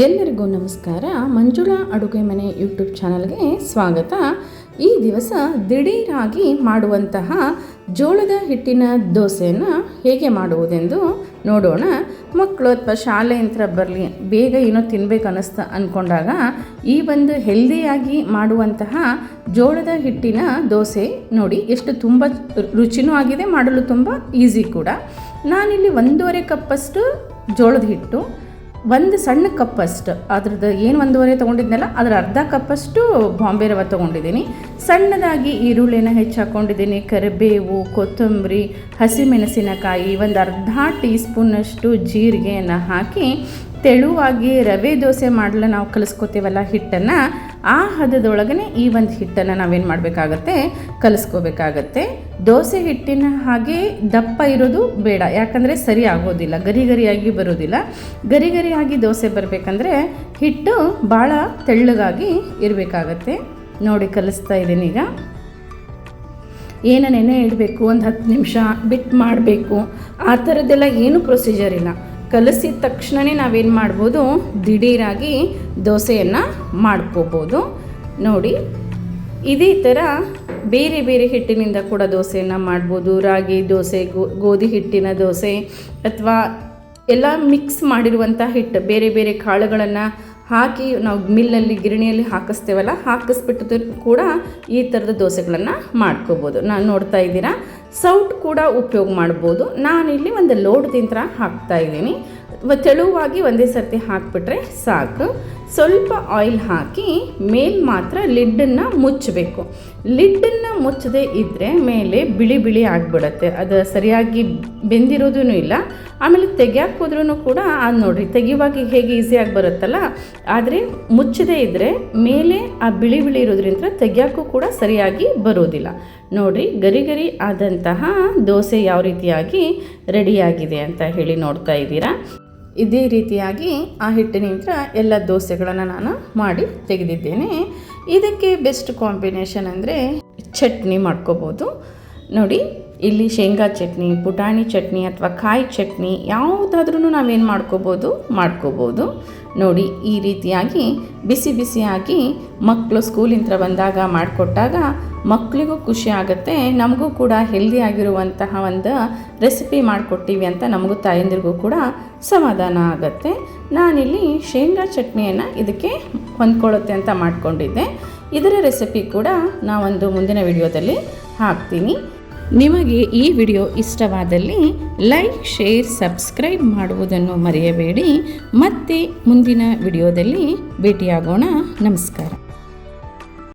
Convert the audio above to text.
ಎಲ್ಲರಿಗೂ ನಮಸ್ಕಾರ. ಮಂಜುಳಾ ಅಡುಗೆ ಮನೆ ಯೂಟ್ಯೂಬ್ ಚಾನಲ್ಗೆ ಸ್ವಾಗತ. ಈ ದಿವಸ ದಿಢೀರಾಗಿ ಮಾಡುವಂತಹ ಜೋಳದ ಹಿಟ್ಟಿನ ದೋಸೆಯನ್ನು ಹೇಗೆ ಮಾಡುವುದೆಂದು ನೋಡೋಣ. ಮಕ್ಕಳು ಅಥವಾ ಶಾಲೆಯಿಂದ ಬರಲಿ, ಬೇಗ ಏನೋ ತಿನ್ಬೇಕು ಅನ್ನಿಸ್ತಾ ಅಂದ್ಕೊಂಡಾಗ ಈ ಒಂದು ಹೆಲ್ದಿಯಾಗಿ ಮಾಡುವಂತಹ ಜೋಳದ ಹಿಟ್ಟಿನ ದೋಸೆ ನೋಡಿ ಎಷ್ಟು ತುಂಬ ರುಚಿನೂ ಆಗಿದೆ, ಮಾಡಲು ತುಂಬ ಈಸಿ ಕೂಡ. ನಾನಿಲ್ಲಿ ಒಂದೂವರೆ ಕಪ್ಪಷ್ಟು ಜೋಳದ ಹಿಟ್ಟು ಒಂದು ಸಣ್ಣ ಕಪ್ಪಷ್ಟು ಅದ್ರದ್ದು ಏನು ಒಂದೂವರೆ ತೊಗೊಂಡಿದ್ನಲ್ಲ, ಅದರ ಅರ್ಧ ಕಪ್ಪಷ್ಟು ಬಾಂಬೆ ರವ ತೊಗೊಂಡಿದ್ದೀನಿ. ಸಣ್ಣದಾಗಿ ಈರುಳ್ಳಿನ ಹೆಚ್ಚು ಹಾಕ್ಕೊಂಡಿದ್ದೀನಿ ಕರಿಬೇವು, ಕೊತ್ತಂಬರಿ, ಹಸಿಮೆಣಸಿನಕಾಯಿ, ಒಂದು ಅರ್ಧ ಟೀ ಸ್ಪೂನಷ್ಟು ಜೀರಿಗೆಯನ್ನು ಹಾಕಿ ತೆಳುವಾಗಿ ರವೆ ದೋಸೆ ಮಾಡಲು ನಾವು ಕಲಿಸ್ಕೋತೀವಲ್ಲ ಹಿಟ್ಟನ್ನು, ಆ ಹದದೊಳಗನೆ ಈ ಒಂದು ಹಿಟ್ಟನ್ನು ನಾವೇನು ಮಾಡಬೇಕಾಗತ್ತೆ? ಕಲಿಸ್ಕೋಬೇಕಾಗತ್ತೆ. ದೋಸೆ ಹಿಟ್ಟಿನ ಹಾಗೆ ದಪ್ಪ ಇರೋದು ಬೇಡ. ಯಾಕಂದರೆ ಸರಿ ಆಗೋದಿಲ್ಲ, ಗರಿ ಗರಿಯಾಗಿ ಬರೋದಿಲ್ಲ. ಗರಿ ಗರಿಯಾಗಿ ದೋಸೆ ಬರಬೇಕಂದ್ರೆ ಹಿಟ್ಟು ಭಾಳ ತೆಳ್ಳಗಾಗಿ ಇರಬೇಕಾಗತ್ತೆ. ನೋಡಿ, ಕಲಿಸ್ತಾ ಇದ್ದೀನಿ ಈಗ. ಏನ ನೆನೆ ಇಡಬೇಕು, ಒಂದು ಹತ್ತು ನಿಮಿಷ ಬಿಟ್ಟು ಮಾಡಬೇಕು, ಆ ಥರದ್ದೆಲ್ಲ ಏನು ಪ್ರೊಸೀಜರ್ ಇಲ್ಲ. ಕಲಸಿದ ತಕ್ಷಣವೇ ನಾವೇನು ಮಾಡ್ಬೋದು? ದಿಢೀರಾಗಿ ದೋಸೆಯನ್ನು ಮಾಡ್ಕೋಬೋದು. ನೋಡಿ, ಇದೇ ಥರ ಬೇರೆ ಬೇರೆ ಹಿಟ್ಟಿನಿಂದ ಕೂಡ ದೋಸೆಯನ್ನು ಮಾಡ್ಬೋದು. ರಾಗಿ ದೋಸೆ ಗೋಧಿ ಹಿಟ್ಟಿನ ದೋಸೆ, ಅಥವಾ ಎಲ್ಲ ಮಿಕ್ಸ್ ಮಾಡಿರುವಂಥ ಹಿಟ್ಟು, ಬೇರೆ ಬೇರೆ ಕಾಳುಗಳನ್ನು ಹಾಕಿ ನಾವು ಮಿಲ್ಲಲ್ಲಿ, ಗಿರಣಿಯಲ್ಲಿ ಹಾಕಿಸ್ತೇವಲ್ಲ, ಹಾಕಿಸ್ಬಿಟ್ಟು ಕೂಡ ಈ ಥರದ ದೋಸೆಗಳನ್ನು ಮಾಡ್ಕೋಬೋದು. ನಾನು ನೋಡ್ತಾ ಇದ್ದೀರಾ? ಸೌಟ್ ಕೂಡ ಉಪಯೋಗ ಮಾಡ್ಬೋದು. ನಾನಿಲ್ಲಿ ಒಂದು ಲೋಡ್ ತಿಂತ್ರ ಹಾಕ್ತಾ ಇದ್ದೀನಿ. ತೆಳುವಾಗಿ ಒಂದೇ ಸರ್ತಿ ಹಾಕಿಬಿಟ್ರೆ ಸಾಕು. ಸ್ವಲ್ಪ ಆಯಿಲ್ ಹಾಕಿ ಮೇಲೆ ಮಾತ್ರ ಲಿಡ್ಡನ್ನು ಮುಚ್ಚಬೇಕು. ಲಿಡ್ಡನ್ನು ಮುಚ್ಚದೇ ಇದ್ದರೆ ಮೇಲೆ ಬಿಳಿ ಬಿಳಿ ಆಗಿಬಿಡತ್ತೆ. ಅದು ಸರಿಯಾಗಿ ಬೆಂದಿರೋದೂ ಇಲ್ಲ. ಆಮೇಲೆ ತೆಗಿಯಕ್ಕೆ ಹೋದ್ರೂ ಕೂಡ ಅದು ನೋಡಿರಿ, ತೆಗಿಯುವಾಗ ಹೇಗೆ ಈಸಿಯಾಗಿ ಬರುತ್ತಲ್ಲ? ಆದರೆ ಮುಚ್ಚದೇ ಇದ್ದರೆ ಮೇಲೆ ಆ ಬಿಳಿ ಬಿಳಿ ಇರೋದ್ರಿಂದ ತೆಗಿಯೋಕ್ಕೂ ಕೂಡ ಸರಿಯಾಗಿ ಬರೋದಿಲ್ಲ. ನೋಡಿರಿ, ಗರಿ ಗರಿ ಆದಂತಹ ದೋಸೆ ಯಾವ ರೀತಿಯಾಗಿ ರೆಡಿಯಾಗಿದೆ ಅಂತ ಹೇಳಿ ನೋಡ್ತಾ ಇದ್ದೀರಾ? ಇದೇ ರೀತಿಯಾಗಿ ಆ ಹಿಟ್ಟಿನಿಂದ ಎಲ್ಲ ದೋಸೆಗಳನ್ನು ನಾನು ಮಾಡಿ ತೆಗೆದಿದ್ದೇನೆ. ಇದಕ್ಕೆ ಬೆಸ್ಟ್ ಕಾಂಬಿನೇಷನ್ ಅಂದರೆ ಚಟ್ನಿ ಮಾಡ್ಕೋಬೋದು. ನೋಡಿ, ಇಲ್ಲಿ ಶೇಂಗಾ ಚಟ್ನಿ, ಪುಟಾಣಿ ಚಟ್ನಿ ಅಥವಾ ಕಾಯಿ ಚಟ್ನಿ ಯಾವುದಾದ್ರೂ ನಾವೇನು ಮಾಡ್ಕೋಬೋದು? ಮಾಡ್ಕೋಬೋದು. ನೋಡಿ, ಈ ರೀತಿಯಾಗಿ ಬಿಸಿ ಬಿಸಿಯಾಗಿ ಮಕ್ಕಳು ಸ್ಕೂಲಿಂದ ಬಂದಾಗ ಮಾಡಿಕೊಟ್ಟಾಗ ಮಕ್ಕಳಿಗೂ ಖುಷಿ ಆಗುತ್ತೆ, ನಮಗೂ ಕೂಡ ಹೆಲ್ದಿ ಆಗಿರುವಂತಹ ಒಂದು ರೆಸಿಪಿ ಮಾಡಿಕೊಟ್ಟಿವಿ ಅಂತ ನಮಗೂ ತಾಯಂದಿರಿಗೂ ಕೂಡ ಸಮಾಧಾನ ಆಗುತ್ತೆ. ನಾನಿಲ್ಲಿ ಶೇಂಗಾ ಚಟ್ನಿಯನ್ನು ಇದಕ್ಕೆ ಹೊಂದ್ಕೊಳ್ಳುತ್ತೆ ಅಂತ ಮಾಡಿಕೊಂಡಿದ್ದೆ. ಇದರ ರೆಸಿಪಿ ಕೂಡ ನಾವೊಂದು ಮುಂದಿನ ವಿಡಿಯೋದಲ್ಲಿ ಹಾಕ್ತೀನಿ. ನಿಮಗೆ ಈ ವಿಡಿಯೋ ಇಷ್ಟವಾದಲ್ಲಿ ಲೈಕ್ ಶೇರ್ ಸಬ್ಸ್ಕ್ರೈಬ್ ಮಾಡುವುದನ್ನು ಮರೆಯಬೇಡಿ. ಮತ್ತೆ ಮುಂದಿನ ವಿಡಿಯೋದಲ್ಲಿ ಭೇಟಿಯಾಗೋಣ. ನಮಸ್ಕಾರ.